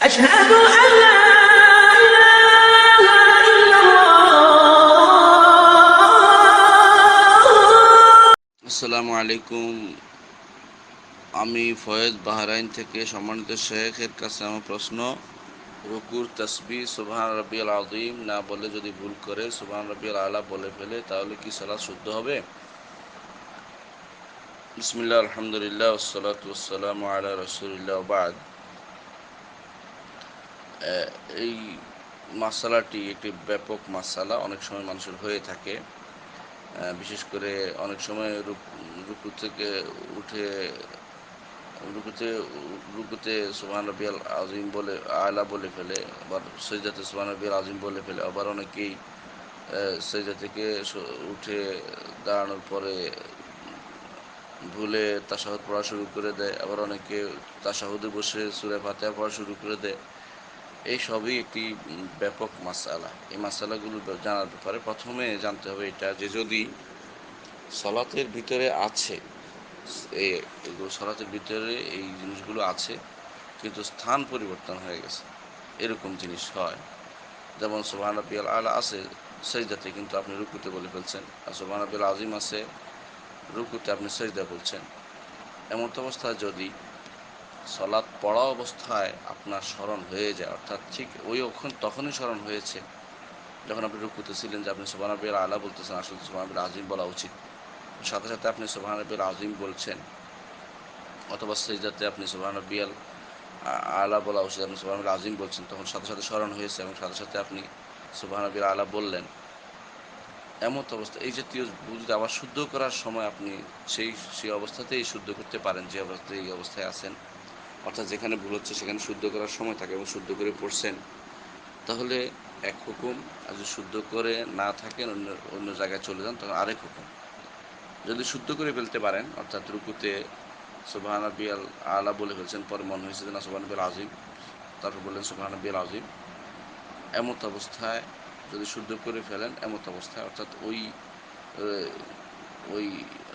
أشهد أن لا إله إلا الله আসসালামু আলাইকুম আমি ফয়েজ বাহরাইন থেকে সম্মানিত শেখের কাছে আমার প্রশ্ন রুকুর তসবি সুবহান রবিআল আদিম না বলে যদি ভুল করে সুবহান রবিআল আলা বলে ফেলে তাহলে কি সালাত শুদ্ধ হবে বিসমিল্লাহ আলহামদুলিল্লাহ ওসলাত ওসালাম আলা রসুলিল্লাহ বাদ আহ, এই মাসালাটি একটি ব্যাপক মাসালা, অনেক সময় মানুষের হয়ে থাকে। বিশেষ করে অনেক সময় রুক- থেকে উঠে রুকুতে রুকুতে সুবহান রবিয়াল আজিম বলে আয়লা বলে ফেলে, আবার সৈজাতে সুবহান রবিয়াল আজিম বলে ফেলে, আবার অনেকেই সৈজা থেকে উঠে দাঁড়ানোর পরে ভুলে তাসাহুদ পড়া শুরু করে দেয়, আবার অনেকে তাসাহুদে বসে সুরে ফাতেহা পড়া শুরু করে দেয়। এই সবই একটি ব্যাপক মাসালা। এই মাসালাগুলো জানার ব্যাপারে প্রথমে জানতে হবে এটা যে যদি সলাতের ভিতরে আছে এগুলো সলাতের ভিতরে এই জিনিসগুলো আছে, কিন্তু স্থান পরিবর্তন হয়ে গেছে, এরকম জিনিস হয়। যেমন সোহান রবিয়াল আলা আছে সৈদাতে কিন্তু আপনি রুকুতে বলে ফেলছেন, আর সোহান রবিয়াল আজিম আছে, রুকুতে আপনি সৈদা বলছেন। এমন তো অবস্থায় যদি সলাৎ পড়া অবস্থায় আপনার স্মরণ হয়ে যায়। অর্থাৎ ঠিক ওই ওখান, তখনই স্মরণ হয়েছে। যখন আপনি রুকুতে ছিলেন যে আপনি রবিয়াল আলা বলতেছেন, আসলে রবিয়াল আজিম বলা উচিত। সাথে সাথে আপনি রবিয়াল আজিম বলছেন। অথবা সেই যাতে আপনি সোহান রবিয়াল আলা বলা উচিত, আপনি রবিয়াল আজিম বলছেন, তখন সাথে সাথে স্মরণ হয়েছে এবং সাথে সাথে আপনি রবিয়াল আলা বললেন। এমন অবস্থা। এই জাতীয় যদি আবার শুদ্ধ করার সময় আপনি সেই সেই অবস্থাতেই শুদ্ধ করতে পারেন, যে অবস্থায় এই অবস্থায় আছেন অর্থাৎ যেখানে ভুল হচ্ছে সেখানে শুদ্ধ করার সময় থাকে এবং শুদ্ধ করে পড়ছেন। তাহলে এক হুকুম, আর যদি শুদ্ধ করে না থাকেন, অন্য অন্য জায়গায় চলে যান, তখন আরেক হুকুম। যদি শুদ্ধ করে ফেলতে পারেন, অর্থাৎ রুকুতে সুবাহান বিয়াল আলা বলে ফেলছেন, পরে মনে হয়েছে যে না, সুবাহান বিয়াল আজিম, তারপর বললেন সুবাহান বিয়াল আজিম। এমত অবস্থায় যদি শুদ্ধ করে ফেলেন, এমত অবস্থায়, অর্থাৎ ওই ওই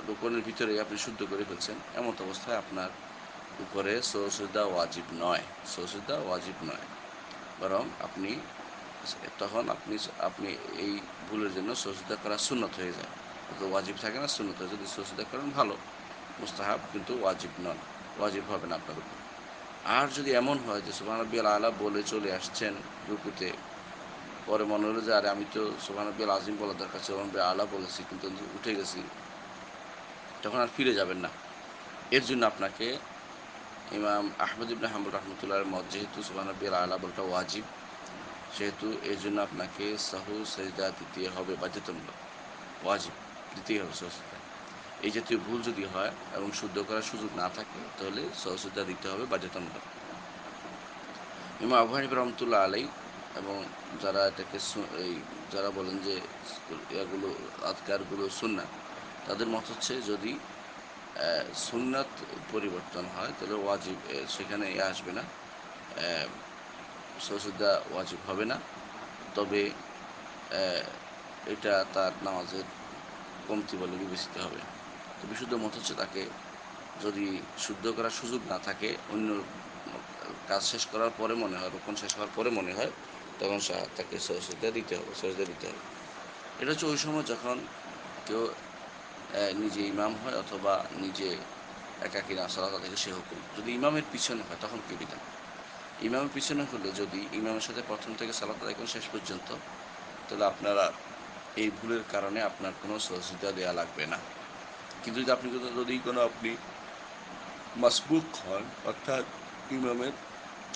রোপণের ভিতরে আপনি শুদ্ধ করে ফেলছেন, এমত অবস্থায় আপনার উপরে সৌসুদা ওয়াজিব নয় সৌসুদা ওয়াজিব নয়। বরং আপনি, তখন আপনি আপনি এই ভুলের জন্য সৌসুদা করা সুন্নত হয়ে যায়। তো ওয়াজিব থাকে না, সুন্নত হয়। যদি সৌসুদা করেন, ভালো। মুস্তাহাব কিন্তু ওয়াজিব নন ওয়াজিব হবে না আপনার উপর। আর যদি এমন হয় যে সুবাহ রব্বিয়াল আলা বলে চলে আসছেন রুকুতে, পরে মনে হলো যে, আরে, আমি তো সুবাহ রব্বিয়াল আজিম বলা দরকার সুবাহ রব্বিয়াল আলা বলেছি, কিন্তু উঠে গেছি। তখন আর ফিরে যাবেন না। এর জন্য আপনাকে ইমাম আহমদ ইবনে হাম্বুল রহমতুল্লাহর মত, যেহেতু সুবাহ রব্বিয়াল আলা বলটা ওয়াজিব, সেহেতু এই জন্য আপনাকে সাহু, সেজদা দিতে হবে, বাধ্যতামূলক। ওয়াজিব, দিতেই হবে সহসিদা এই জাতীয় ভুল যদি হয় এবং শুদ্ধ করার সুযোগ না থাকে, তাহলে সহসিদা দিতে হবে, বাধ্যতামূলক। ইমাম আবু হানিফা রহমতুল্লাহ আলাই এবং যারা এটাকে এই যারা বলেন যে এগুলো আজকারগুলো সুন্নাত তাদের মত হচ্ছে যদি সুন্নাত পরিবর্তন হয়, তাহলে ওয়াজিব সেখানে এ আসবে না। সহসিদা ওয়াজিব হবে না। তবে এটা তার নামাজের কমতি বলে বিবেচিত হবে। তো বিশুদ্ধ মত হচ্ছে তাকে যদি শুদ্ধ করার সুযোগ না থাকে, অন্য কাজ শেষ করার পরে মনে হয়, রোপণ শেষ হওয়ার পরে মনে হয়, তখন তাকে সহসিদা দিতে হবে সহসিদা দিতে হবে। এটা হচ্ছে ওই সময় যখন কেউ নিজে ইমাম হয় অথবা নিজে একাকি না, সালাত থেকে সে হুকুম। যদি ইমামের পিছনে হয়, তখন কি বিধান? ইমামের পিছনে হলে যদি ইমামের সাথে প্রথম থেকে সালাত আদায় করেন শেষ পর্যন্ত, তাহলে আপনারা এই ভুলের কারণে আপনার কোনো সহসিদা দেওয়া লাগবে না। কিন্তু যদি আপনি যদি কোনো আপনি মাসবুক হন, অর্থাৎ ইমামের,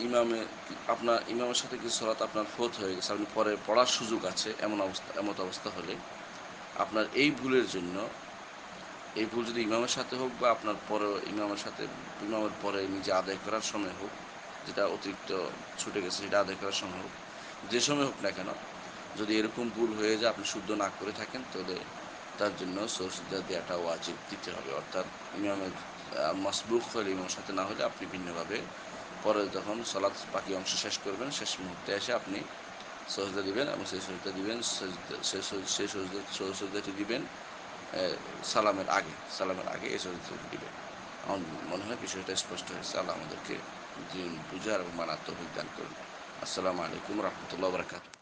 ইমামে আপনার, ইমামের সাথে কিছু সলাত আপনার ফোত হয়ে গেছে, আপনি পরে পড়ার সুযোগ আছে, এমন অবস্থা, এমত অবস্থা হলে আপনার এই ভুলের জন্য এই ভুল যদি ইমামের সাথে হোক বা আপনার পরে ইমামের সাথে, ইমামের পরে নিজে আদায় করার সময় হোক, যেটা অতিরিক্ত ছুটে গেছে সেটা আদায় করার সময় হোক, যে সময় হোক না কেন, যদি এরকম ভুল হয়ে যায়, আপনি শুদ্ধ না করে থাকেন, তাহলে তার জন্য সরসিদা দেওয়াটা ওয়াজিব দিতে হবে। অর্থাৎ ইমামের মাসবুক হলে ইমামের সাথে না হলে আপনি ভিন্নভাবে পরে যখন সলাৎ বাকি অংশ শেষ করবেন, শেষ মুহূর্তে এসে আপনি সজদা দিবেন এবং সেই সজদা দিবেন সেই সজদা দিবেন সালামের আগে সালামের আগে এই সজদাটি দিবেন আমার মনে হয় বিষয়টা স্পষ্ট হয়েছে। আল্লাহ আমাদেরকে দিন বুঝার এবং মানার তৌফিক দান করুন। আসসালামু আলাইকুম রহমতুল্লাহ বরকাত